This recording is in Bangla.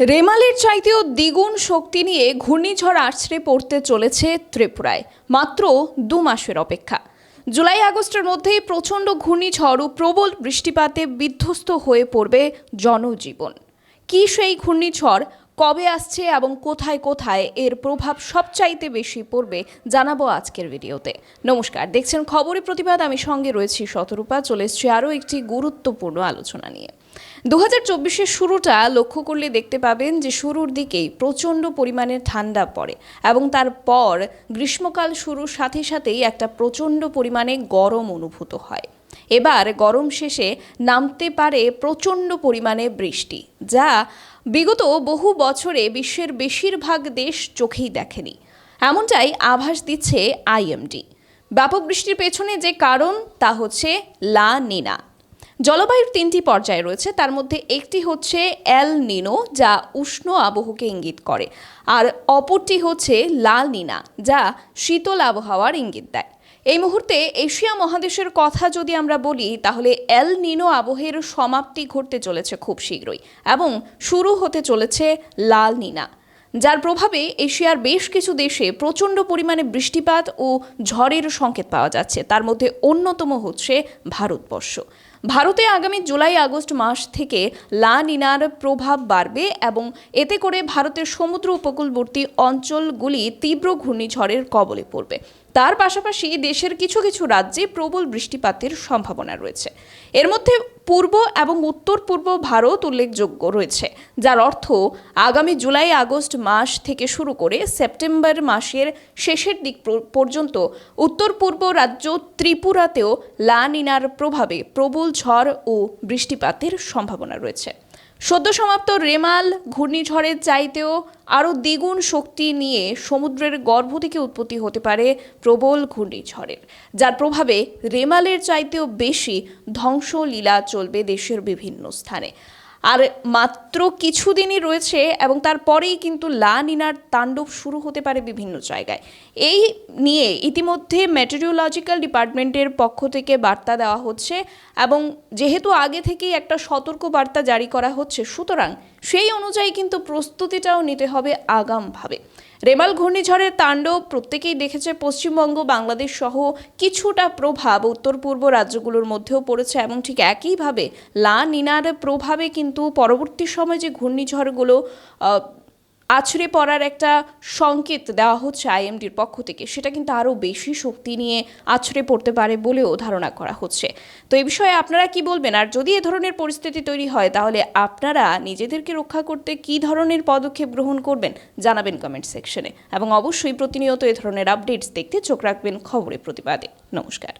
রেমালের চাইতেও দ্বিগুণ শক্তি নিয়ে ঘূর্ণিঝড় আছড়ে পড়তে চলেছে ত্রিপুরায়, মাত্র দু মাসের অপেক্ষা। জুলাই আগস্টের মধ্যেই প্রচণ্ড ঘূর্ণিঝড় ও প্রবল বৃষ্টিপাতে বিধ্বস্ত হয়ে পড়বে জনজীবন। কি সেই ঘূর্ণিঝড়, কবে আসছে এবং কোথায় কোথায় এর প্রভাব সবচাইতে বেশি পড়বে জানাব আজকের ভিডিওতে। নমস্কার, দেখছেন খবরের প্রতিবাদ, আমি সঙ্গে রয়েছি শতরূপা, চলে এসছি আরও একটি গুরুত্বপূর্ণ আলোচনা নিয়ে। দু হাজার শুরুটা লক্ষ্য করলে দেখতে পাবেন যে শুরুর দিকেই প্রচণ্ড পরিমাণে ঠান্ডা পড়ে এবং তারপর গ্রীষ্মকাল শুরুর সাথে সাথেই একটা প্রচণ্ড পরিমাণে গরম অনুভূত হয়। এবার গরম শেষে নামতে পারে প্রচণ্ড পরিমাণে বৃষ্টি, যা বিগত বহু বছরে বিশ্বের বেশিরভাগ দেশ চোখেই দেখেনি। এমনটাই আভাস দিচ্ছে আইএমডি। ব্যাপক বৃষ্টির পেছনে যে কারণ, তা হচ্ছে লা নিনা। জলবায়ুর তিনটি পর্যায় রয়েছে। তার মধ্যে একটি হচ্ছে এল নিনো যা উষ্ণ আবহকে ইঙ্গিত করে, আর অপরটি হচ্ছে লাল নিনা যা শীতল আবহাওয়ার ইঙ্গিত দেয়। এই মুহূর্তে এশিয়া মহাদেশের কথা যদি আমরা বলি, তাহলে এল নিনো আবহের সমাপ্তি ঘটতে চলেছে খুব শীঘ্রই, এবং শুরু হতে চলেছে লাল নিনা যার প্রভাবে এশিয়ার বেশ কিছু দেশে প্রচণ্ড পরিমাণে বৃষ্টিপাত ও ঝড়ের সংকেত পাওয়া যাচ্ছে। তার মধ্যে অন্যতম হচ্ছে ভারতবর্ষ। ভারতে আগামী জুলাই আগস্ট মাস থেকে লা নিনার প্রভাব বাড়বে এবং এতে করে ভারতের সমুদ্র উপকূলবর্তী অঞ্চলগুলি তীব্র ঘূর্ণিঝড়ের কবলে পড়বে। তার পাশাপাশি দেশের কিছু কিছু রাজ্যে প্রবল বৃষ্টিপাতের সম্ভাবনা রয়েছে। এর মধ্যে পূর্ব এবং উত্তর পূর্ব ভারত উল্লেখযোগ্য রয়েছে, যার অর্থ আগামী জুলাই, আগস্ট মাস থেকে শুরু করে সেপ্টেম্বর মাসের শেষের দিক পর্যন্ত উত্তর পূর্ব রাজ্য ত্রিপুরাতেও লা নিনার প্রভাবে প্রবল ঝড় ও বৃষ্টিপাতের সম্ভাবনা রয়েছে। সদ্য সমাপ্ত রেমাল ঘূর্ণিঝড়ের চাইতেও আরও দ্বিগুণ শক্তি নিয়ে সমুদ্রের গর্ভ থেকে উৎপত্তি হতে পারে প্রবল ঘূর্ণিঝড়ের। যার প্রভাবে রেমালের চাইতেও বেশি ধ্বংসলীলা চলবে দেশের বিভিন্ন স্থানে। আর মাত্র কিছুদিনই রয়েছে এবং তারপরেই কিন্তু লা নিনার তাণ্ডব শুরু হতে পারে বিভিন্ন জায়গায়। এই নিয়ে ইতিমধ্যে মেটেরিওলজিক্যাল ডিপার্টমেন্টের পক্ষ থেকে বার্তা দেওয়া হচ্ছে এবং যেহেতু আগে থেকেই একটা সতর্ক বার্তা জারি করা হচ্ছে, সুতরাং সেই অনুযায়ী কিন্তু প্রস্তুতিটাও নিতে হবে আগামভাবে। রেমাল ঘূর্ণিঝড়ের তাণ্ডব প্রত্যেকেই দেখেছে পশ্চিমবঙ্গ, বাংলাদেশ সহ কিছুটা প্রভাব। উত্তর পূর্ব রাজ্যগুলোর মধ্যেও পড়েছে এবং ঠিক একইভাবে। লা নিনার প্রভাবে কিন্তু পরবর্তী সময় যে ঘূর্ণিঝড়গুলো আছড়ে পড়ার একটা সংকেত দেওয়া হচ্ছে আইএমডির পক্ষ থেকে। সেটা কিন্তু আরও বেশি শক্তি নিয়ে আছড়ে পড়তে পারে বলেও ধারণা করা হচ্ছে। তো এই বিষয়ে আপনারা কি বলবেন? আর যদি এ ধরনের পরিস্থিতি তৈরি হয়, তাহলে আপনারা নিজেদেরকে রক্ষা করতে কী ধরনের পদক্ষেপ গ্রহণ করবেন? জানাবেন কমেন্ট সেকশনে এবং অবশ্যই প্রতিনিয়ত এ ধরনের আপডেটস দেখতে চোখ রাখবেন খবরের প্রতিবাদে। নমস্কার।